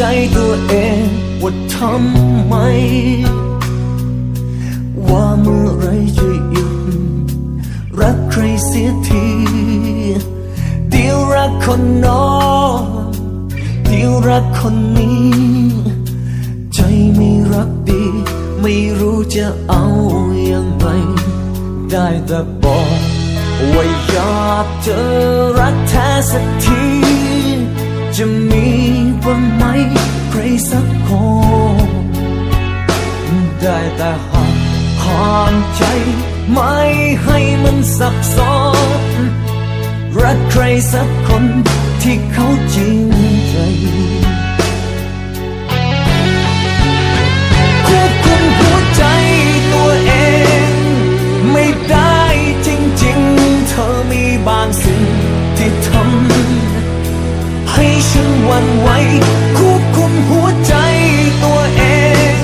จตัวเองว่าทำไม ว่าเมื่อไรจะหยุดรักใครเสียทีเดี๋ยวรักคนน้นเดี๋ยวรักคนนี้ ใจไม่รักดี ไม่รู้จะเอาอย่างไรได้แต่บอกว่าอยากเจอรักแท้สักที จะมี บ้างไหมใครสักคนได้แต่ห้ามห้างใจ ไม่ให้มันสับสนรักใครสักคนที่เขาจริงใจควบคุมหัว วันไหวควบคุมหัวใจตัวเอง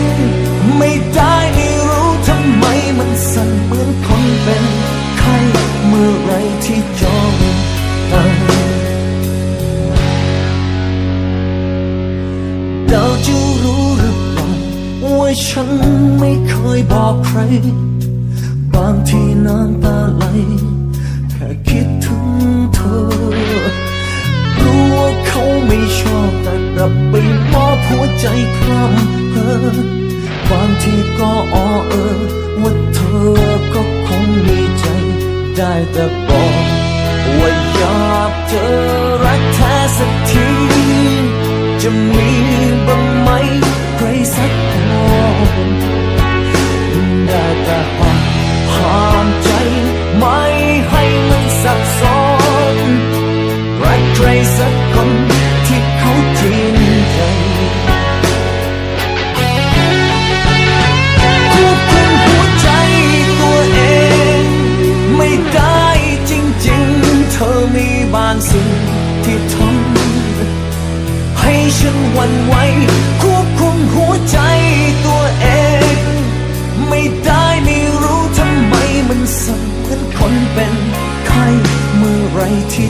ไม่ได้ไม่รู้ทำไมมันสั่นเหมือนคนเป็นไข้เมื่อไรที่จองตายเราจะรู้หรือเปล่าว่าฉันไม่เคยบอกใคร บางทีน้ำตาไหลแค่ ใจพร่ำเพอบางทีก็อ้อเออว่าเธอก็คงมีใจ ได้แต่บอกว่าอยากเจอรักแท้สักที จะมีบ ฉันหวั่นไหวควบคุมหัวใจตัวเอง ไม่ได้ไม่รู้ทำไมมันสั่นเหมือนคนเป็นไข้เมื่อไรที่